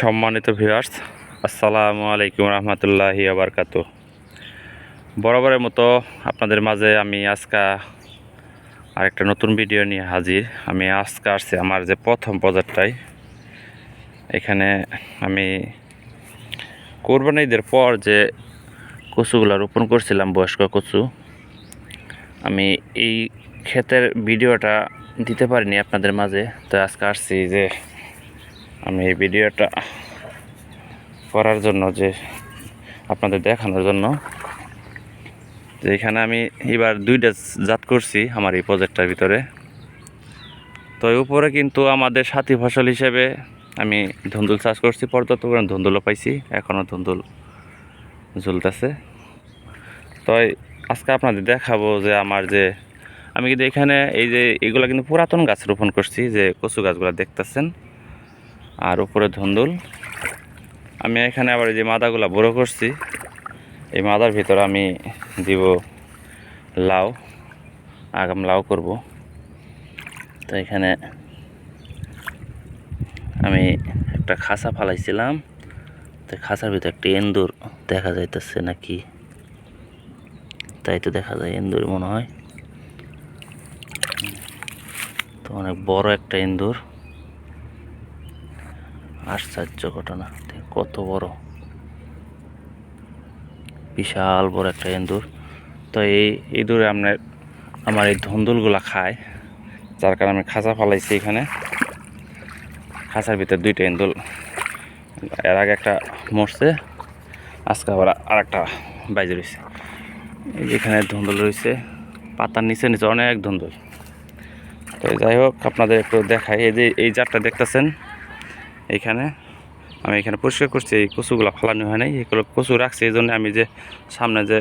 সম্মানিত ভিউয়ার্স আসসালামু আলাইকুম রহমতুল্লাহি আবরকাত বরাবরের মতো আপনাদের মাঝে আমি আজকা আরেকটা নতুন ভিডিও নিয়ে হাজির। আমি আজকে আসছি আমার যে প্রথম প্রজেক্টটাই এখানে আমি কোরবানি ঈদের পর যে কচুগুলো রোপণ করছিলাম, বয়স্ক কচু, আমি এই ক্ষেতের ভিডিওটা দিতে পারিনি আপনাদের মাঝে। তো আজকে আসছি যে আমি এই ভিডিওটা করার জন্য যে আপনাদের দেখানোর জন্য। যে এখানে আমি এবার দুইটা জাত করছি আমার এই প্রজেক্টটার ভিতরে। তো উপরে কিন্তু আমাদের সাথী ফসল হিসেবে আমি ধুন্দুল চাষ করছি, পর্যাপ্ত পরিমাণ ধুন্দুলও পাইছি এখনও ধুন্দুল ঝুলতেছে। তো আজকে আপনাদের দেখাবো যে আমার যে আমি কিন্তু এখানে এই যে এগুলো কিন্তু পুরাতন গাছ রোপণ করছি, যে কচু গাছগুলো দেখতেছেন। আর উপরে ধুন্দুল। আমি এখানে আবার যে মাদাগুলো বড় করছি, এই মাদার ভিতরে আমি দিব লাউ, আগাম লাউ করব। তো এখানে আমি একটা খাসা ফালাইছিলাম, তো খাসার ভিতরে একটা এন্দুর দেখা যাইতেছে নাকি? তাই তো দেখা যায় এন্দুর মনে হয়। তো অনেক বড় একটা এন্দুর। আশ্চর্য ঘটনা। কত বড়। বিশাল বড় একটা এন্দুর তো এই ইঁদুরে আপনার, আমার এই ধন্দুলগুলা খায়, যার কারণে আমি খাঁচা ফালাইছি এখানে। খাঁচার ভিতরে দুইটা এন্দুল এর আগে একটা মরছে, আজকে আবার আর একটা বাইজে রয়েছে এখানে ধুন্দুল রয়েছে পাতার নিচে নিচে অনেক ধুন্দুল। তো যাই হোক, আপনাদের একটু দেখাই। এই যে এই জারটা দেখতেছেন এইখানে আমি এখানে পরিষ্কার করছি, এই কচুগুলো ফালানো হয় নাই, এগুলো কচু রাখছি, এই জন্য আমি যে সামনে যে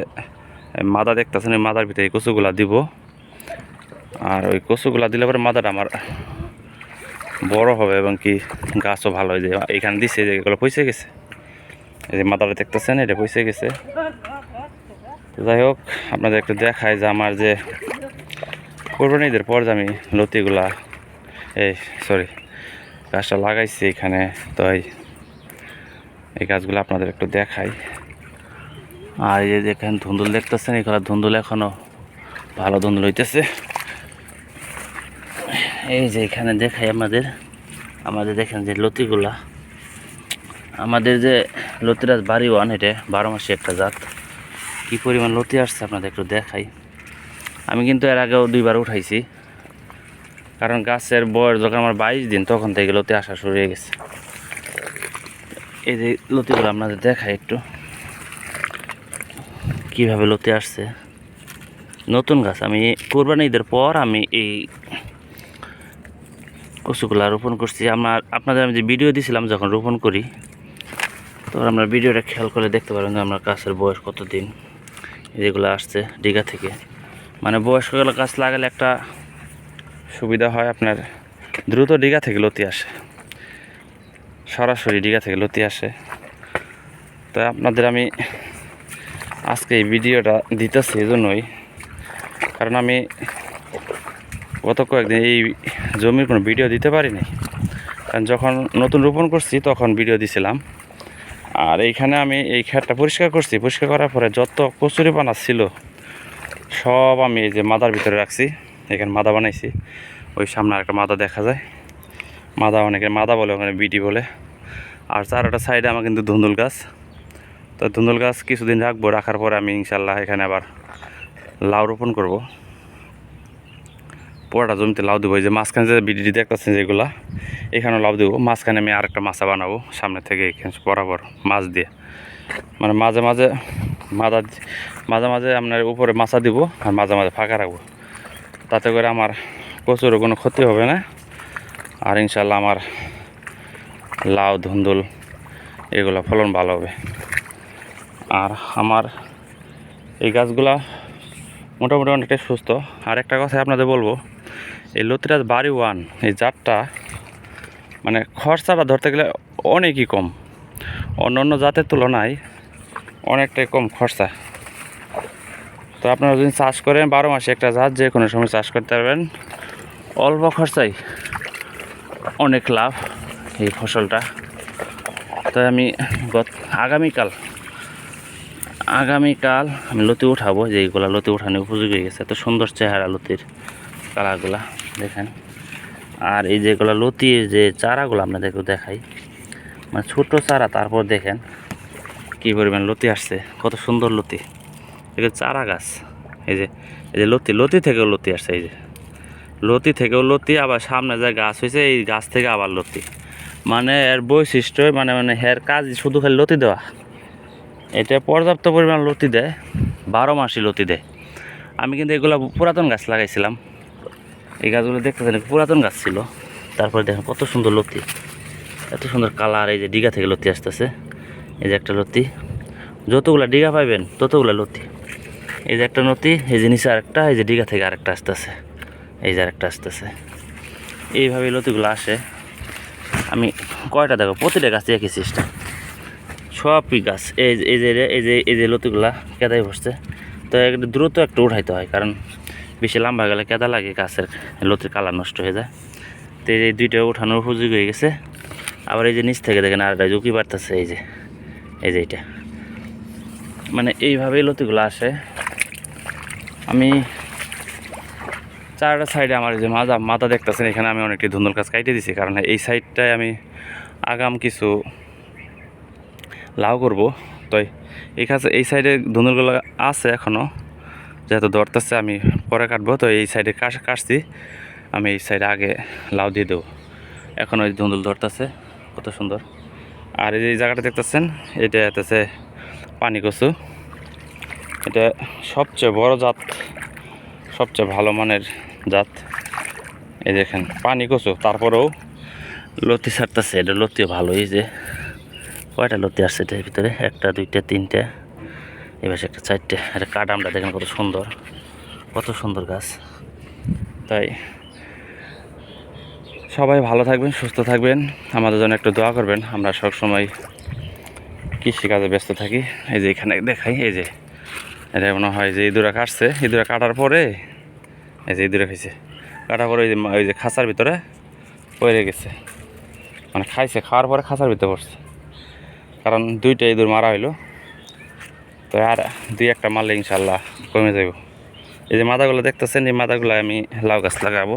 মাদা দেখতেছেন, ওই মাদার ভিতরে এই কচুগুলা দিব। আর ওই কচুগুলা দিলে পরে মাদাটা আমার বড় হবে এবং কি গাছও ভালো হয়ে। যায় এখানে দিছে, যে এগুলো পয়সে গেছে। এই যে মাদাটা দেখতেছেন, এটা পয়সে গেছে। যাই হোক, আপনাদের একটু দেখায় যে আমার যে কোরবানিদের পর যে আমি লতিগুলা, এই সরি গাছটা লাগাইছি এখানে তো এই গাছগুলো আপনাদের একটু দেখাই। আর এই যে এখানে ধুন্দুল দেখতেছেন এখানে ধুন্দুল এখনও ভালো ধুন্দুল হইতেছে। এই যে এখানে দেখাই আমাদের আমাদের দেখেন যে লতিগুলা। আমাদের যে লতিরাজ বাড়ি ওয়ান, এটা বারো মাসে একটা জাত। কী পরিমাণ লতি আসছে আপনাদের একটু দেখাই। আমি কিন্তু এর আগেও দুইবার উঠাইছি। কারণ গাছের বয়স যখন আমার বাইশ দিন, তখন থেকে লতি আসা শুরু হয়ে গেছে। এই যে লতিগুলো আপনাদের দেখাই একটু। কীভাবে লতি আসছে? নতুন গাছ, আমি কোরবানি ঈদের পর আমি এই কচুগুলা রোপণ করছি। আমার, আপনাদের আমি যে ভিডিও দিছিলাম যখন রোপণ করি তো আমরা ভিডিওটা খেয়াল করে দেখতে পারেন যে আমার গাছের বয়স কত দিন যেগুলো আসছে দীঘা থেকে। মানে বয়স্কগুলো গাছ লাগালে একটা সুবিধা হয় আপনার দ্রুত ডিগা থেকে লতি আসে। সরাসরি ডিগা থেকে লতি আসে। তো আপনাদের আমি আজকে এই ভিডিওটা দিতেছি এই জন্যই কারণ আমি গত কয়েকদিন এই জমির কোনো ভিডিও দিতে পারিনি। কারণ যখন নতুন রোপণ করছি তখন ভিডিও দিছিলাম। আর এইখানে আমি এই খেতটা পরিষ্কার করছি। পরিষ্কার করার পরে যত কচুরি পানা ছিল, সব আমি এই যে মাদার ভিতরে রাখছি। এখানে মাদা বানাইছি। ওই সামনে আরেকটা মাদা দেখা যায়। মাদা অনেকে মাদা বলে, ওখানে বিটি বলে। আর চারোটা সাইডে আমার কিন্তু ধুন্দুল গাছ। তো ধুন্দুল গাছ কিছুদিন রাখব, রাখার পরে আমি ইনশাল্লাহ এখানে আবার লাউ রোপণ করব। পুরোটা জমিতে লাউ দেবো যে মাঝখানে যে বিটি দেখতেছেন যেগুলা, এখানেও লাউ দেবো। মাঝখানে আমি আরেকটা মাছা বানাবো, সামনে থেকে এখানে বরাবর মাছ দিয়ে। মানে মাঝে মাঝে মাদা মাঝে মাঝে আপনার উপরে মাছা দিব আর মাঝে মাঝে ফাঁকা রাখব। তাতে করে আমার প্রচুর কোনো ক্ষতি হবে না। আর ইনশাল্লাহ আমার লাউ, ধুন্দুল এগুলো ফলন ভালো হবে। আর আমার এই গাছগুলা মোটামুটি অনেকটাই সুস্থ। আর একটা কথা আপনাদের বলব, এই লতিরাজ বাড়ি ওয়ান, এই জাতটা মানে খরচাটা ধরতে গেলে অনেকই কম। অন্য অন্য জাতের তুলনায় অনেকটাই কম খরচা। তো আপনারা যদি চাষ করেন, বারো মাসে একটা জাত, যে কোনো সময় চাষ করতে পারবেন। অল্প খরচায় অনেক লাভ এই ফসলটা। তাই আমি গত, আগামীকাল আগামীকাল আমি লতি উঠাবো, যে এইগুলা লতি উঠানো উপযোগী হয়ে গেছে। এত সুন্দর চেহারা লতির কালারগুলা, দেখেন। আর এই যেগুলো লতির যে চারাগুলো আপনাদেরকে দেখাই মানে ছোট চারা, তারপর দেখেন কী পরিমাণ লতি আসছে, কত সুন্দর লতি। এগুলো চারা গাছ। এই যে এই যে লতি লতি থেকেও লতি আসছে, এই যে। লতি থেকেও লতি, আবার সামনে যে গাছ হয়েছে, এই গাছ থেকে আবার লতি। মানে এর বৈশিষ্ট্য মানে মানে এর কাজ শুধু খালি লতি দেওয়া। এটা পর্যাপ্ত পরিমাণ লতি দেয়, বারো মাসই লতি দেয়। আমি কিন্তু এগুলো পুরাতন গাছ লাগাইছিলাম। এই গাছগুলো দেখতেছেন পুরাতন গাছ ছিল। তারপরে দেখেন কত সুন্দর লতি। এত সুন্দর কালার, এই যে ডিগা থেকে লতি আসতেছে। এই যে একটা লতি। যতগুলা ডিগা পাইবেন, ততগুলা লতি। এই যে একটা নতি এই যে নিচে আরেকটা, এই যে ডিগা থেকে আরেকটা আসতেছে। এই যে আরেকটা আসতেছে। এইভাবে লতিগুলো আসে। আমি কয়টা দেখো? প্রতিটা গাছে একই সিস্টেম সবই গাছ। এই এই যে এই যে এই যে লতিগুলা কেদাই বসছে। তো একটা দ্রুত একটু উঠাইতে হয়, কারণ বেশি লম্বা গেলে কেদা লাগে গাছের লতির কালার নষ্ট হয়ে যায়। তো এই দুইটা উঠানোর উপযোগী হয়ে গেছে। আবার এই যে নিচ থেকে দেখেন আর একটা ঝুঁকি বাড়তেছে, এই যে এই যে এইটা। মানে এইভাবেই লতিগুলো আসে। আমি চারটা সাইডে আমার যে মাজা মাথা দেখতেছেন, এখানে আমি অনেকটি ধুন্দুল গাছ কাইটে দিছি, কারণ এই সাইডটায় আমি আগাম কিছু লাউ করব। তাই এই কাছে এই সাইডে ধুন্দুলগুলো আছে এখনও যেহেতু ধরতেছে, আমি পরে কাটবো। তো এই সাইডে কাশ কাটছি, আমি এই সাইডে আগে লাউ দিয়ে দেবো। এখন ওই ধুন্দুল ধরতেছে, কত সুন্দর। আর এই জায়গাটা দেখতেছেন, এটা হতেছে পানি কচু এটা সবচেয়ে বড় জাত, সবচেয়ে ভালো মানের জাত। এই দেখেন, পানি কচু, তারপরেও লতি ছাড়তেছে, এটা লতিও ভালো, এই যে কয়টা লতি আসছে এটার ভিতরে? একটা, দুইটা, তিনটা এবার একটা, চারটে। এটা কাটামটা দেখেন কত সুন্দর কত সুন্দর গাছ। তাই সবাই ভালো থাকবেন, সুস্থ থাকবেন, আমাদের জন্য একটু দোয়া করবেন। আমরা সবসময় কৃষিকাজে ব্যস্ত থাকি। এই যে এখানে দেখাই, এই যে এটা মনে হয় যে ইঁদুরা কাটছে। ইঁদুরা কাটার পরে এই যে ইঁদুরা খাইছে। কাটার পরে ওই যে ওই যে খাঁচার ভিতরে পড়ে গেছে। মানে খাইছে, খাওয়ার পরে খাঁচার ভিতরে পড়ছে। কারণ দুইটা ইঁদুর মারা হইল। তো আর দুই একটা মারলে ইনশাল্লাহ কমে যাব এই যে মাথাগুলো দেখতেছেন, এই মাথাগুলো আমি লাউ গাছ লাগাবো।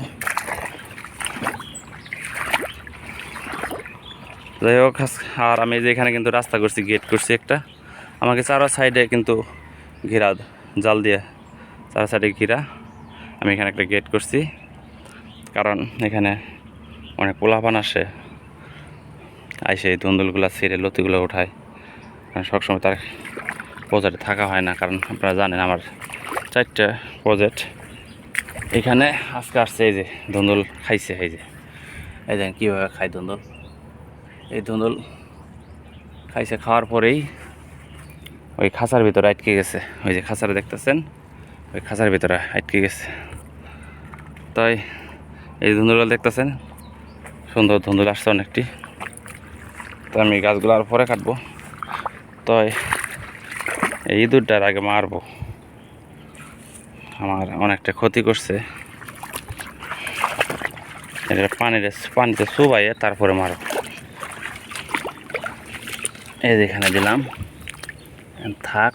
যাই হোক আর আমি যে এখানে কিন্তু রাস্তা করছি গেট করছি একটা। আমাকে চারো সাইডে কিন্তু ঘেরা জাল দিয়ে চার সাইডে ঘেরা। আমি এখানে একটা গেট করছি, কারণ এখানে অনেক পোলাপান আসে। আইসে এই ধুন্দুলগুলো ছেড়ে লতিগুলো উঠায়। সবসময় তার প্রজেক্টে থাকা হয় না, কারণ আপনারা জানেন আমার চারটে প্রজেক্ট এখানে আজকে আসছে এই যে ধুন্দুল খাইছে, এই যে। এই দেখেন কীভাবে খায় ধুন্দুল এই ধুন্দুল খাইছে, খাওয়ার পরেই ওই খাঁচার ভিতরে আটকে গেছে। ওই যে খাঁচার দেখতেছেন, ওই খাঁচার ভিতরে আটকে গেছে। তাই এই ধুন্দুলগুলো দেখতেছেন? সুন্দর ধুন্দুল আসছে অনেকটি। তো আমি গাছগুলো আর পরে কাটবো। তাই এই ইঁদুরটার আগে মারবো। আমার অনেকটা ক্ষতি করছে। এটা পানিতে পানিতে চুবাইয়ে তারপরে মারবো। এই যেখানে দিলাম। থাক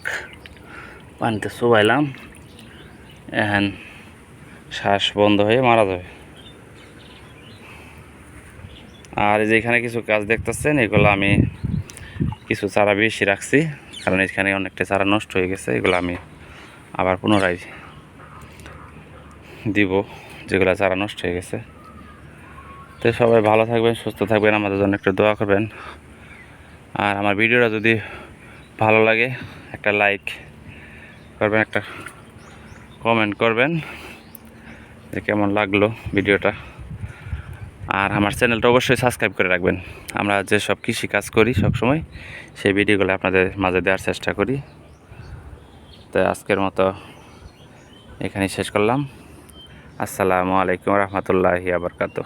পানিতে চুবাইলাম, এখন শ্বাস বন্ধ হয়ে মারা যাবে। আর এই যে কিছু কাজ দেখতেছেন, এগুলো আমি কিছু চারা বেশি রাখছি, কারণ এখানে অনেকটা চারা নষ্ট হয়ে গেছে, এগুলো আমি আবার পুনরায় দিব, যেগুলো চারা নষ্ট হয়ে গেছে। তো সবাই ভালো থাকবেন, সুস্থ থাকবেন, আমাদের জন্য একটু দোয়া করবেন। আর আমার ভিডিওটা যদি ভালো লাগে, একটা লাইক করবেন, একটা কমেন্ট করবেন যে কেমন লাগল ভিডিওটা। আর আমার চ্যানেলটা অবশ্যই সাবস্ক্রাইব করে রাখবেন। আমরা যে সব কৃষি কাজ করি সবসময়, সেই ভিডিওগুলো আপনাদের মাঝে দেওয়ার চেষ্টা করি। তো আজকের মতো এখানেই শেষ করলাম। আসসালামু আলাইকুম রহমতুল্লাহি আবরকাত।